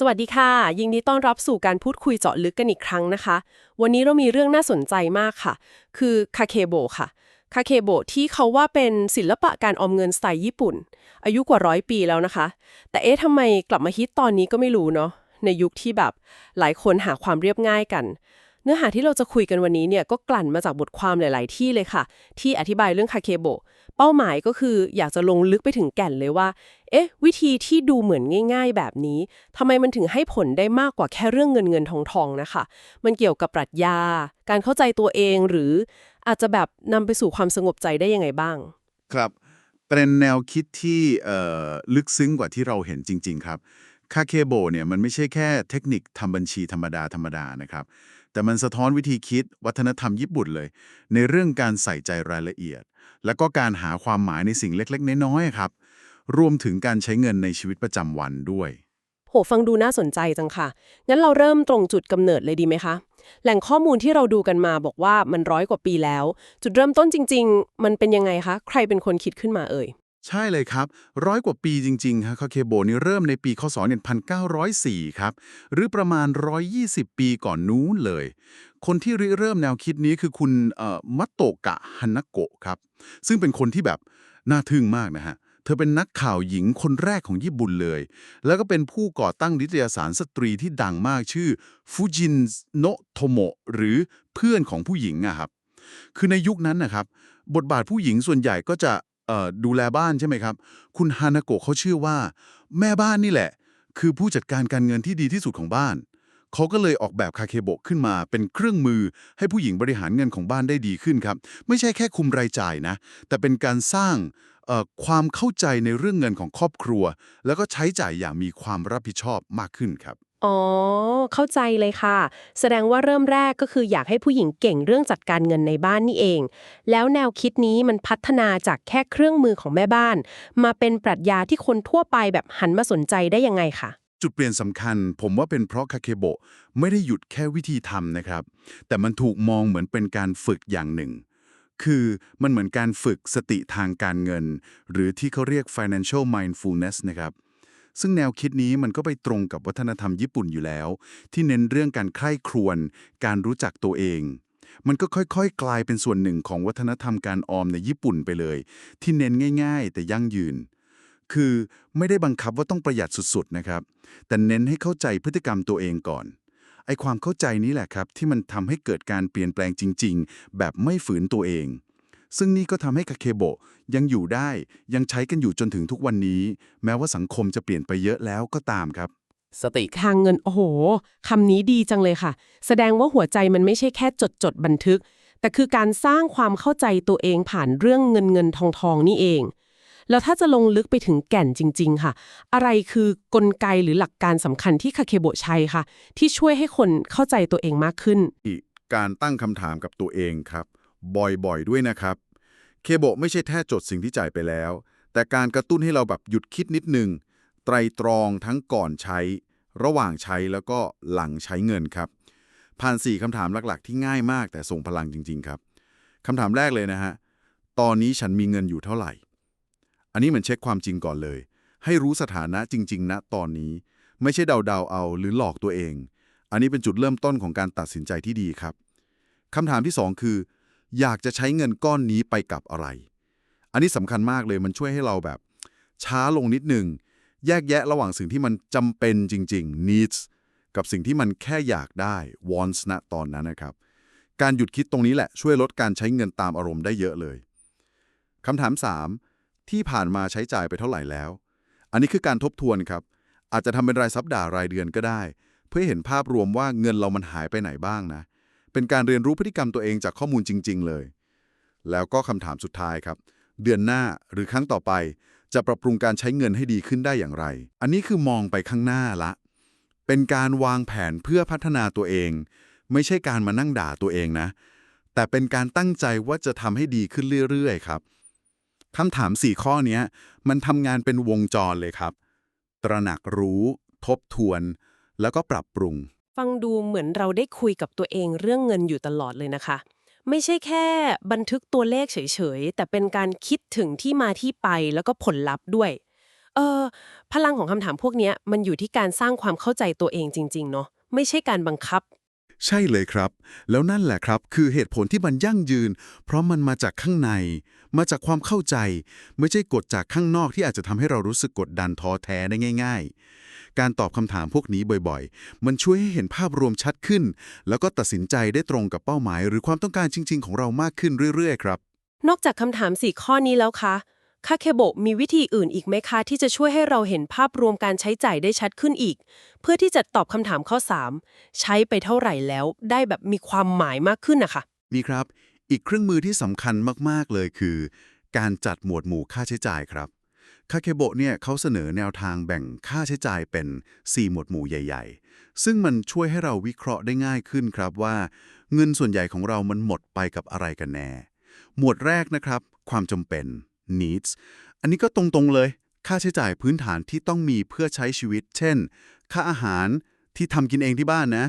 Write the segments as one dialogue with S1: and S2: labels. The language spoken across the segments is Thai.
S1: สวัสดีค่ะ ยินดีต้อนรับสู่การพูดคุยเจาะลึกกันอีกครั้งนะคะ วันนี้เรามีเรื่องน่าสนใจมากค่ะ คือคาเคโบค่ะ คาเคโบที่เขาว่าเป็นศิลปะการออมเงินสไตล์ญี่ปุ่น อายุกว่าร้อยปีแล้วนะคะ แต่เอ๊ะทำไมกลับมาฮิตตอนนี้ก็ไม่รู้เนาะ ในยุคที่แบบหลายคนหาความเรียบง่ายกัน เนื้อหาที่เราจะคุยกันวันนี้เนี่ยก็กลั่นมาจากบทความหลาย ๆ ที่เลยค่ะ ที่อธิบายเรื่องคาเคโบ เป้าหมายก็คืออยากจะลงลึกไปถึงแก่นเลยว่า เอ๊ะ วิธีที่ดูเหมือนง่าย ๆ แบบนี้ทำไมมันถึงให้ผลได้มากกว่าแค่เรื่องเงินเงินทองทองนะคะ มันเกี่ยวกับปรัชญา การเข้าใจตัวเองหรืออาจจะแบบนำไปสู่ความสงบใจได้ยังไงบ้าง
S2: ครับเป็นแนวคิดที่ลึกซึ้งกว่าที่เราเห็นจริง ๆ ครับคาเคโบเนี่ยมันไม่ใช่แค่เทคนิคทำบัญชีธรรมดาธรรมดานะครับ แต่มันสะท้อนวิธีคิดวัฒนธรรมญี่ปุ่นเลย ในเรื่องการใส่ใจรายละเอียด แล้วก็การหาความหมายในสิ่งเล็กๆ น้อยๆครับ รวมถึงการใช้เงินในชีวิตประจำวันด้วย
S1: โห ฟังดูน่าสนใจจังค่ะ งั้นเราเริ่มตรงจุดกำเนิดเลยดีไหมคะ แหล่งข้อมูลที่เราดูกันมาบอกว่ามันร้อยกว่าปีแล้ว จุดเริ่มต้นจริง ๆ มันเป็นยังไงคะ ใครเป็นคนคิดขึ้นมาเอ่ย
S2: ใช่เลยครับ ร้อยกว่าปีจริงๆครับคาเคโบนี่เริ่มในปีคศ1904 ครับ หรือประมาณ 120 ปีก่อนนู้นเลย คนที่ริเริ่มแนวคิดนี้คือคุณมัตโตกะฮันนาโกะครับ ซึ่งเป็นคนที่แบบน่าทึ่งมากนะฮะเธอเป็นนักข่าวหญิงคนแรกของญี่ปุ่นเลย แล้วก็เป็นผู้ก่อตั้งนิตยสารสตรีที่ดังมากชื่อฟูจินโนโทโมะหรือเพื่อนของผู้หญิงอะครับ คือในยุคนั้นนะครับ บทบาทผู้หญิงส่วนใหญ่ก็จะ ดูแลบ้านใช่ไหมครับ คุณฮานาโกะเขาเชื่อว่า แม่บ้านนี่แหละ คือผู้จัดการการเงินที่ดีที่สุดของบ้าน เขาก็เลยออกแบบคาเคโบะขึ้นมาเป็นเครื่องมือให้ผู้หญิงบริหารเงินของบ้านได้ดีขึ้นครับ ไม่ใช่แค่คุมรายจ่ายนะ แต่เป็นการสร้างความเข้าใจในเรื่องเงินของครอบครัว แล้วก็ใช้จ่ายอย่างมีความรับผิดชอบมากขึ้นครับ
S1: อ๋อ เข้าใจเลยค่ะ แสดงว่าเริ่มแรกก็คืออยากให้ผู้หญิงเก่งเรื่องจัดการเงินในบ้านนี่เอง แล้วแนวคิดนี้มันพัฒนาจากแค่เครื่องมือของแม่บ้าน มาเป็นปรัชญาที่คนทั่วไปแบบหันมาสนใจได้ยังไงคะ
S2: จุดเปลี่ยนสำคัญ ผมว่าเป็นเพราะคาเคโบะไม่ได้หยุดแค่วิธีทำนะครับ แต่มันถูกมองเหมือนเป็นการฝึกอย่างหนึ่ง คือมันเหมือนการฝึกสติทางการเงิน หรือที่เขาเรียก financial mindfulness นะครับ ซึ่งแนวคิดนี้มันก็ไปตรงกับวัฒนธรรมญี่ปุ่นอยู่แล้ว ที่เน้นเรื่องการใคร่ครวญการรู้จักตัวเอง มันก็ค่อยๆ กลายเป็นส่วนหนึ่งของวัฒนธรรมการออมในญี่ปุ่นไปเลย ที่เน้นง่าย ๆ แต่ยั่งยืน คือไม่ได้บังคับว่าต้องประหยัดสุดๆนะครับ แต่เน้นให้เข้าใจพฤติกรรมตัวเองก่อนไอความเข้าใจนี้แหละครับ ที่มันทำให้เกิดการเปลี่ยนแปลงจริง ๆ แบบไม่ฝืนตัวเอง ซึ่งนี่ก็ทำให้คาเคโบะยังอยู่ได้ ยังใช้กันอยู่จนถึงทุกวันนี้ แม้ว่าสังคมจะเปลี่ยนไปเยอะแล้วก็ตามครับ
S3: สติ
S1: ทางเงิน โอ้โหคำนี้ดีจังเลยค่ะ แสดงว่าหัวใจมันไม่ใช่แค่จดจดบันทึก แต่คือการสร้างความเข้าใจตัวเองผ่านเรื่องเงินเงินทองทองนี่เอง แล้วถ้าจะลงลึกไปถึงแก่นจริง ๆ ค่ะ อะไรคือกลไกหรือหลักการสำคัญที่คาเคโบะใช้ค่ะ ที่ช่วยให้คนเข้าใจตัวเองมากขึ้น
S2: อีกการตั้งคำถามกับตัวเองครับ บ่อยๆ ด้วยนะครับ เคโบไม่ใช่แค่จดสิ่งที่จ่ายไปแล้ว แต่การกระตุ้นให้เราแบบหยุดคิดนิดนึง ไตรตรองทั้งก่อนใช้ ระหว่างใช้แล้วก็หลังใช้เงินครับ ผ่าน4คำถามหลักๆ ที่ง่ายมากแต่ทรงพลังจริง ๆ ครับคำถามแรกเลยนะฮะ ตอนนี้ฉันมีเงินอยู่เท่าไหร่ อันนี้เหมือนเช็คความจริงก่อนเลย ให้รู้สถานะจริง ๆ ณ ตอนนี้ ไม่ใช่เดาๆเอาหรือหลอกตัวเอง อันนี้เป็นจุดเริ่มต้นของการตัดสินใจที่ดีครับคำถามที่ 2 คือ อยากจะใช้เงินก้อนนี้ไปกับอะไร อันนี้สำคัญมากเลยมันช่วยให้เราแบบ ช้าลงนิดหนึ่ง แยกแยะระหว่างสิ่งที่มันจำเป็นจริง ๆ needs กับสิ่งที่มันแค่อยากได้ wants ณตอนนั้นนะครับ การหยุดคิดตรงนี้แหละช่วยลดการใช้เงินตามอารมณ์ได้เยอะเลยคำถาม 3 ที่ผ่านมาใช้จ่ายไปเท่าไหร่แล้ว อันนี้คือการทบทวนครับ อาจจะทำเป็นรายสัปดาห์รายเดือนก็ได้ เพื่อเห็นภาพรวมว่าเงินเรามันหายไปไหนบ้างนะ เป็นการเรียนรู้พฤติกรรมตัวเองจากข้อมูลจริง ๆ เลย แล้วก็คำถามสุดท้ายครับ เดือนหน้าหรือครั้งต่อไป จะปรับปรุงการใช้เงินให้ดีขึ้นได้อย่างไร อันนี้คือมองไปข้างหน้าละ เป็นการวางแผนเพื่อพัฒนาตัวเอง ไม่ใช่การมานั่งด่าตัวเองนะ แต่เป็นการตั้งใจว่าจะทำให้ดีขึ้นเรื่อยๆครับคำถาม 4 ข้อนี้มันทำงานเป็นวงจรเลยครับ ตระหนักรู้ ทบทวน แล้วก็ปรับปรุง
S1: ฟังดูเหมือนเราได้คุยกับตัวเองเรื่องเงินอยู่ตลอดเลยนะคะ ไม่ใช่แค่บันทึกตัวเลขเฉยๆ แต่เป็นการคิดถึงที่มาที่ไปแล้วก็ผลลัพธ์ด้วย เออพลังของคำถามพวกนี้มันอยู่ที่การสร้างความเข้าใจตัวเองจริง ๆ เนาะไม่ใช่การบังคับ
S2: ใช่เลยครับ แล้วนั่นแหละครับ คือเหตุผลที่มันยั่งยืน เพราะมันมาจากข้างใน มาจากความเข้าใจ ไม่ใช่กดจากข้างนอกที่อาจจะทำให้เรารู้สึกกดดันท้อแท้ได้ง่าย ๆ การตอบคำถามพวกนี้บ่อยๆ มันช่วยให้เห็นภาพรวมชัดขึ้น แล้วก็ตัดสินใจได้ตรงกับเป้าหมาย หรือความต้องการจริง ๆ ของเรามากขึ้นเรื่อยๆ ครับ
S1: นอกจากคำถาม 4 ข้อนี้แล้วคะคาเคโบะมีวิธีอื่นอีกไหมคะที่จะช่วยให้เราเห็นภาพรวมการใช้จ่ายได้ชัดขึ้นอีก เพื่อที่จะตอบคำถามข้อ 3 ใช้ไปเท่าไหร่แล้ว ได้แบบมีความหมายมากขึ้นนะคะ
S2: มีครับ อีกเครื่องมือที่สำคัญมากๆเลยคือ การจัดหมวดหมู่ค่าใช้จ่ายครับ คาเคโบะเนี่ยเขาเสนอแนวทางแบ่งค่าใช้จ่ายเป็น 4 หมวดหมู่ใหญ่ ๆ ซึ่งมันช่วยให้เราวิเคราะห์ได้ง่ายขึ้นครับว่า เงินส่วนใหญ่ของเรามันหมดไปกับอะไรกันแน่ หมวดแรกนะครับ ความจำเป็น needs อันนี้ก็ตรงๆเลย ค่าใช้จ่ายพื้นฐานที่ต้องมีเพื่อใช้ชีวิต เช่น ค่าอาหารที่ทำกินเองที่บ้านนะ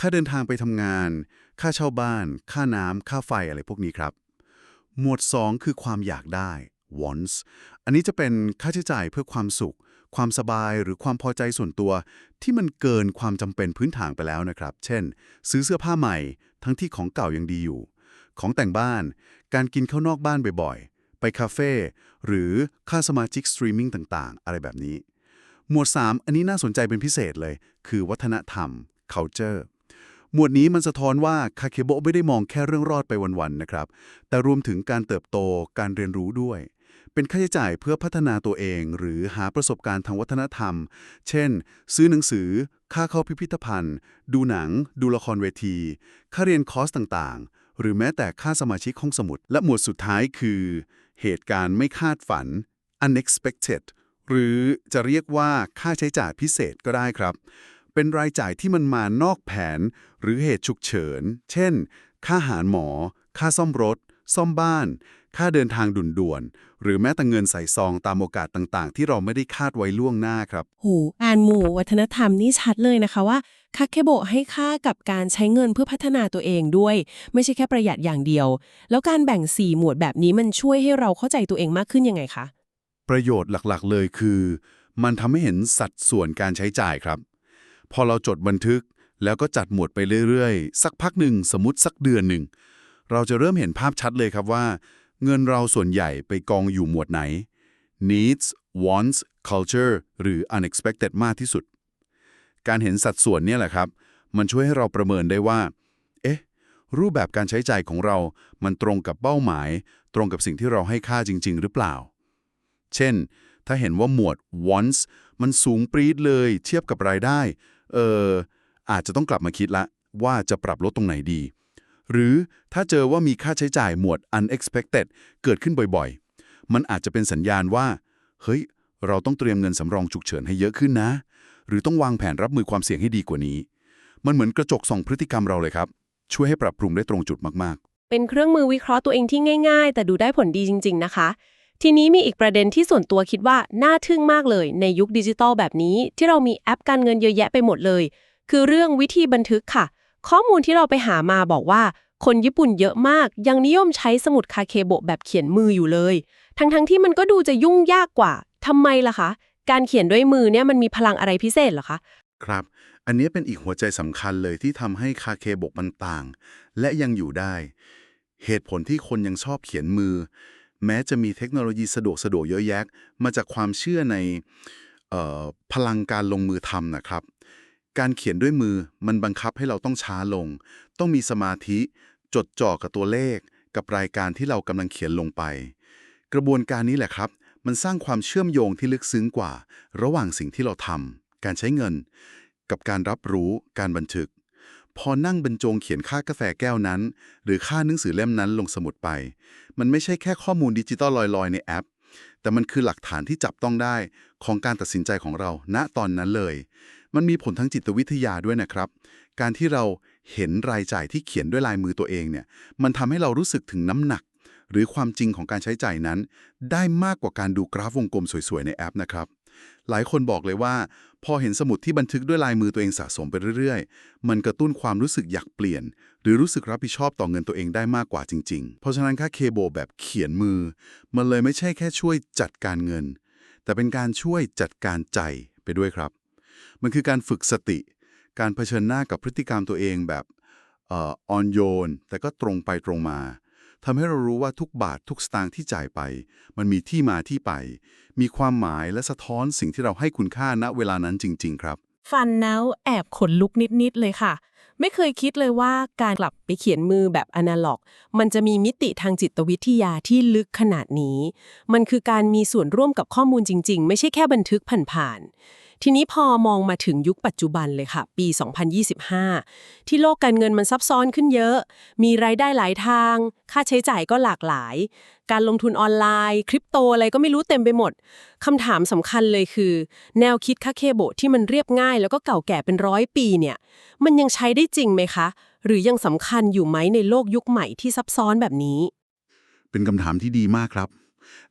S2: ค่าเดินทางไปทำงาน ค่าเช่าบ้าน ค่าน้ำค่าไฟอะไรพวกนี้ครับ หมวด 2 คือความอยากได้ wants อันนี้จะเป็นค่าใช้จ่ายเพื่อความสุข ความสบายหรือความพอใจส่วนตัว ที่มันเกินความจำเป็นพื้นฐานไปแล้วนะครับ เช่น ซื้อเสื้อผ้าใหม่ ทั้งที่ของเก่ายังดีอยู่ ของแต่งบ้าน การกินข้าวนอกบ้านบ่อยๆ ไปคาเฟ่หรือค่าสมาชิกสตรีมมิ่งต่างๆ อะไรแบบนี้ หมวด 3 อันนี้น่าสนใจเป็นพิเศษเลย คือวัฒนธรรม culture หมวดนี้มันสะท้อนว่าคาเคโบะไม่ได้มองแค่เรื่องรอดไปวัน ๆ นะครับ แต่รวมถึงการเติบโตการเรียนรู้ด้วย เป็นค่าใช้จ่ายเพื่อพัฒนาตัวเอง หรือหาประสบการณ์ทางวัฒนธรรม เช่น ซื้อหนังสือ ค่าเข้าพิพิธภัณฑ์ ดูหนัง ดูละครเวที ค่าเรียนคอร์สต่างๆ หรือแม้แต่ค่าสมาชิกห้องสมุด และหมวดสุดท้ายคือ เหตุการณ์ไม่คาดฝัน unexpected หรือจะเรียกว่าค่าใช้จ่ายพิเศษก็ได้ครับ เป็นรายจ่ายที่มันมานอกแผน หรือเหตุฉุกเฉิน เช่น ค่าหารหมอ ค่าซ่อมรถ ซ่อมบ้าน ค่าเดินทางด่วนๆ หรือแม้แต่เงินใส่ซองตามโอกาสต่างๆ ที่เราไม่ได้คาดไว้ล่วงหน้าครับ
S3: โหอ่านหมู่วัฒนธรรมนี่ชัดเลยนะคะว่าคาเคโบะให้ค่ากับการใช้เงินเพื่อพัฒนาตัวเองด้วย ไม่ใช่แค่ประหยัดอย่างเดียว แล้วการแบ่ง 4 หมวดแบบนี้มันช่วยให้เราเข้าใจตัวเองมากขึ้นยังไงคะ
S2: ประโยชน์หลักๆ เลยคือ มันทำให้เห็นสัดส่วนการใช้จ่ายครับ พอเราจดบันทึกแล้วก็จัดหมวดไปเรื่อยๆ สักพักหนึ่งสมมติสักเดือนหนึ่ง เราจะเริ่มเห็นภาพชัดเลยครับว่า เงินเราส่วนใหญ่ไปกองอยู่หมวดไหน needs wants culture หรือ unexpected มากที่สุด การเห็นสัดส่วนเนี่ยแหละครับ มันช่วยให้เราประเมินได้ว่า เอ๊ะ รูปแบบการใช้จ่ายของเรา มันตรงกับเป้าหมาย ตรงกับสิ่งที่เราให้ค่าจริง ๆ หรือเปล่า เช่น ถ้าเห็นว่าหมวด wants มันสูงปรี๊ดเลยเทียบกับรายได้ เอออาจจะต้องกลับมาคิดละว่าจะปรับลดตรงไหนดี หรือถ้าเจอว่ามีค่าใช้จ่ายหมวด unexpected เกิดขึ้นบ่อยๆ มันอาจจะเป็นสัญญาณว่า เฮ้ย เราต้องเตรียมเงินสำรองฉุกเฉินให้เยอะขึ้นนะ หรือต้องวางแผนรับมือความเสี่ยงให้ดีกว่านี้ มันเหมือนกระจกส่องพฤติกรรมเราเลยครับ ช่วยให้ปรับปรุงได้ตรงจุดมากๆ
S1: เป็นเครื่องมือวิเคราะห์ตัวเองที่ง่าย ๆ แต่ดูได้ผลดีจริง ๆ นะคะทีนี้มีอีกประเด็นที่ส่วนตัวคิดว่าน่าทึ่งมากเลยในยุคดิจิทัลแบบนี้ ที่เรามีแอปการเงินเยอะแยะไปหมดเลย คือเรื่องวิธีบันทึกค่ะ ข้อมูลที่เราไปหามาบอกว่า คนญี่ปุ่นเยอะมาก ยังนิยมใช้สมุดคาเคโบะแบบเขียนมืออยู่เลย ทั้งๆที่มันก็ดูจะยุ่งยากกว่าทำไมล่ะคะ การเขียนด้วยมือเนี่ยมันมีพลังอะไรพิเศษเหรอคะ
S2: ครับ อันนี้เป็นอีกหัวใจสำคัญเลยที่ทำให้คาเคบกมันต่าง และยังอยู่ได้ เหตุผลที่คนยังชอบเขียนมือ แม้จะมีเทคโนโลยีสะดวกสะดวกเยอะแยะ มาจากความเชื่อในเอ่อพลังการลงมือทำนะครับ การเขียนด้วยมือมันบังคับให้เราต้องช้าลง ต้องมีสมาธิ จดจ่อกับตัวเลข กับรายการที่เรากำลังเขียนลงไป กระบวนการนี้แหละครับ มันสร้างความเชื่อมโยงที่ลึกซึ้งกว่า ระหว่างสิ่งที่เราทำการใช้เงิน กับการรับรู้การบันทึก พอนั่งบรรจงเขียนค่ากาแฟแก้วนั้น หรือค่าหนังสือเล่มนั้นลงสมุดไป มันไม่ใช่แค่ข้อมูลดิจิตอลลอยๆ ในแอป แต่มันคือหลักฐานที่จับต้องได้ของการตัดสินใจของเราณตอนนั้นเลย มันมีผลทางจิตวิทยาด้วยนะครับ การที่เราเห็นรายจ่ายที่เขียนด้วยลายมือตัวเองเนี่ย มันทำให้เรารู้สึกถึงน้ำหนัก หรือความจริงของการใช้จ่ายนั้น ได้มากกว่าการดูกราฟวงกลมสวยๆในแอปนะครับ หลายคนบอกเลยว่า พอเห็นสมุดที่บันทึกด้วยลายมือตัวเองสะสมไปเรื่อยๆ มันกระตุ้นความรู้สึกอยากเปลี่ยน รือรู้สึกรับผิดชอบต่อเงินตัวเองได้มากกว่าจริง ๆ เพราะฉะนั้นค่าเคโบแบบเขียนมือ มันเลยไม่ใช่แค่ช่วยจัดการเงิน แต่เป็นการช่วยจัดการใจไปด้วยครับ มันคือการฝึกสติ การเผชิญหน้ากับพฤติกรรมตัวเองแบบอ่ออ่อนโยน แต่ก็ตรงไปตรงมาทำให้เรารู้ว่าทุกบาททุกสตางค์ที่จ่ายไป มันมีที่มาที่ไป มีความหมายและสะท้อนสิ่งที่เราให้คุณค่าณเวลานั้นจริง ๆ ครับ
S3: ฟันแล้วแอบขนลุกนิด ๆ เลยค่ะ ไม่เคยคิดเลยว่าการกลับไปเขียนมือแบบอนาล็อก มันจะมีมิติทางจิตวิทยาที่ลึกขนาดนี้ มันคือการมีส่วนร่วมกับข้อมูลจริง ๆ ไม่ใช่แค่บันทึกผ่านๆ ทีนี้พอมองมาถึงยุคปัจจุบันเลยค่ะ ปี 2025 ที่โลกการเงินมันซับซ้อนขึ้นเยอะ มีรายได้หลายทาง ค่าใช้จ่ายก็หลากหลาย การลงทุนออนไลน์ คริปโตอะไรก็ไม่รู้เต็มไปหมดคำถามสำคัญเลยคือ แนวคิดค่าเคโบที่มันเรียบง่าย แล้วก็เก่าแก่เป็นร้อยปีเนี่ย มันยังใช้ได้จริงไหมคะ หรือยังสำคัญอยู่ไหมในโลกยุคใหม่ที่ซับซ้อนแบบนี้
S2: เป็นคำถามที่ดีมากครับ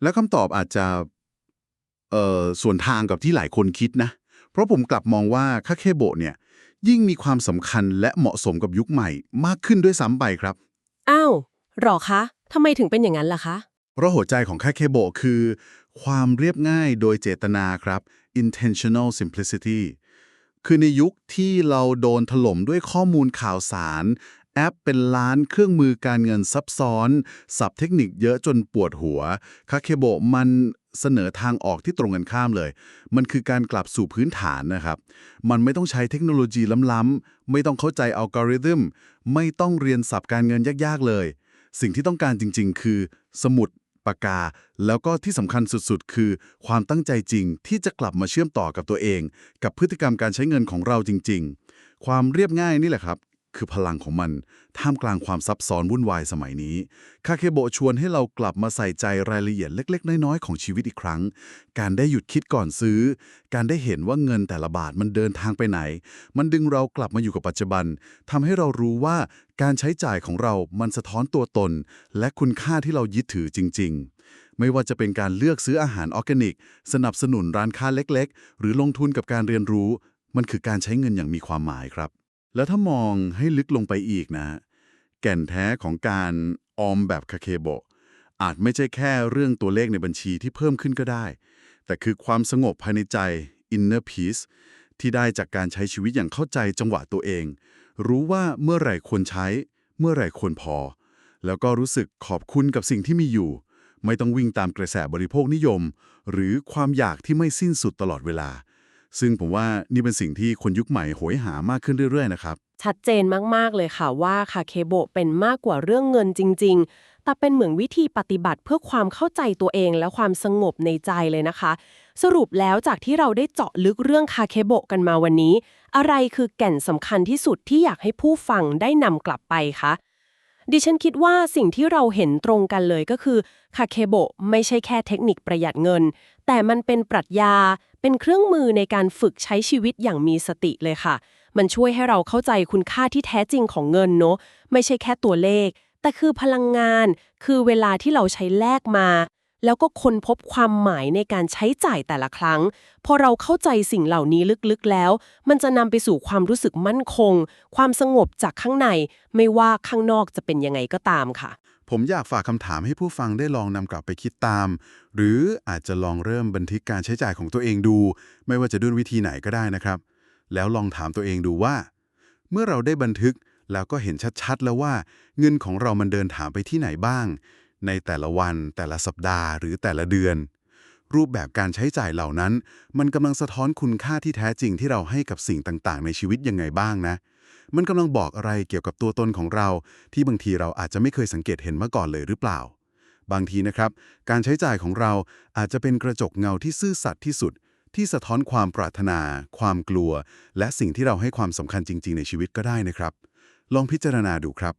S2: และคำตอบอาจจะ เอ่อส่วนทางกับที่หลายคนคิดนะ เพราะผมกลับมองว่าคาเคโบะเนี่ย ยิ่งมีความสำคัญและเหมาะสมกับยุคใหม่มากขึ้นด้วยซ้ำไปครับ
S1: อ้าวหรอคะทำไมถึงเป็นอย่างนั้นล่ะคะ
S2: เพราะหัวใจของคาเคโบะคือ ความเรียบง่ายโดยเจตนาครับ intentional simplicity คือในยุคที่เราโดนถล่มด้วยข้อมูลข่าวสาร แอปเป็นล้านเครื่องมือการเงินซับซ้อน สับเทคนิคเยอะจนปวดหัว คาเคโบมันเสนอทางออกที่ตรงกันข้ามเลย มันคือการกลับสู่พื้นฐานนะครับ มันไม่ต้องใช้เทคโนโลยีล้ำๆ ไม่ต้องเข้าใจอัลกอริทึม ไม่ต้องเรียนสับการเงินยากๆเลย สิ่งที่ต้องการจริงๆ คือ สมุด ปากกา แล้วก็ที่สำคัญสุดๆ คือ ความตั้งใจจริงที่จะกลับมาเชื่อมต่อกับตัวเอง กับพฤติกรรมการใช้เงินของเราจริง ๆ ความเรียบง่ายนี่แหละครับ คือพลังของมัน ท่ามกลางความซับซ้อนวุ่นวายสมัยนี้ คาเคโบชวนให้เรากลับมาใส่ใจรายละเอียดเล็ก ๆ น้อยๆ ของชีวิตอีกครั้ง การได้หยุดคิดก่อนซื้อ การได้เห็นว่าเงินแต่ละบาทมันเดินทางไปไหน มันดึงเรากลับมาอยู่กับปัจจุบันทำให้เรารู้ว่าการใช้จ่ายของเรามันสะท้อนตัวตน และคุณค่าที่เรายึดถือจริง ๆไม่ว่าจะเป็นการเลือกซื้ออาหารออร์แกนิก สนับสนุนร้านค้าเล็ก ๆ หรือลงทุนกับการเรียนรู้ มันคือการใช้เงินอย่างมีความหมายครับ แล้วถ้ามองให้ลึกลงไปอีกนะ แก่นแท้ของการออมแบบคาเคโบะอาจไม่ใช่แค่เรื่องตัวเลขในบัญชีที่เพิ่มขึ้นก็ได้ แต่คือความสงบภายในใจ inner peace ที่ได้จากการใช้ชีวิตอย่างเข้าใจจังหวะตัวเอง รู้ว่าเมื่อไหร่ควรใช้ เมื่อไหร่ควรพอ แล้วก็รู้สึกขอบคุณกับสิ่งที่มีอยู่ ไม่ต้องวิ่งตามกระแสบริโภคนิยม หรือความอยากที่ไม่สิ้นสุดตลอดเวลา ซึ่งผมว่านี่เป็นสิ่งที่คนยุคใหม่โหยหามากขึ้นเรื่อย ๆ นะครับ
S1: ชัดเจนมากๆเลยค่ะว่าคาเคโบเป็นมากกว่าเรื่องเงินจริง ๆ แต่เป็นเหมือนวิธีปฏิบัติเพื่อความเข้าใจตัวเองและความสงบในใจเลยนะคะ สรุปแล้วจากที่เราได้เจาะลึกเรื่องคาเคโบกันมาวันนี้ อะไรคือแก่นสำคัญที่สุดที่อยากให้ผู้ฟังได้นำกลับไปคะดิฉันคิดว่าสิ่งที่เราเห็นตรงกันเลยก็คือคาเคโบไม่ใช่แค่เทคนิคประหยัดเงิน แต่มันเป็นปรัชญา เป็นเครื่องมือในการฝึกใช้ชีวิตอย่างมีสติเลยค่ะ มันช่วยให้เราเข้าใจคุณค่าที่แท้จริงของเงินเนาะไม่ใช่แค่ตัวเลข แต่คือพลังงาน คือเวลาที่เราใช้แลกมา แล้วก็ค้นพบความหมายในการใช้จ่ายแต่ละครั้ง พอเราเข้าใจสิ่งเหล่านี้ลึกๆแล้ว มันจะนำไปสู่ความรู้สึกมั่นคง ความสงบจากข้างใน ไม่ว่าข้างนอกจะเป็นยังไงก็ตามค่ะ
S2: ผมอยากฝากคำถามให้ผู้ฟังได้ลองนำกลับไปคิดตาม หรืออาจจะลองเริ่มบันทึกการใช้จ่ายของตัวเองดู ไม่ว่าจะด้วยวิธีไหนก็ได้นะครับ แล้วลองถามตัวเองดูว่า เมื่อเราได้บันทึกแล้วก็เห็นชัดๆ แล้วว่า เงินของเรามันเดินทางไปที่ไหนบ้าง ในแต่ละวัน แต่ละสัปดาห์หรือแต่ละเดือน รูปแบบการใช้จ่ายเหล่านั้น มันกำลังสะท้อนคุณค่าที่แท้จริงที่เราให้กับสิ่งต่างๆ ในชีวิตยังไงบ้างนะ มันกำลังบอกอะไรเกี่ยวกับตัวตนของเรา ที่บางทีเราอาจจะไม่เคยสังเกตเห็นมาก่อนเลยหรือเปล่า บางทีนะครับ การใช้จ่ายของเราอาจจะเป็นกระจกเงาที่ซื่อสัตย์ที่สุด ที่สะท้อนความปรารถนา ความกลัว และสิ่งที่เราให้ความสำคัญจริง ๆ ในชีวิตก็ได้นะครับ ลองพิจารณาดูครับ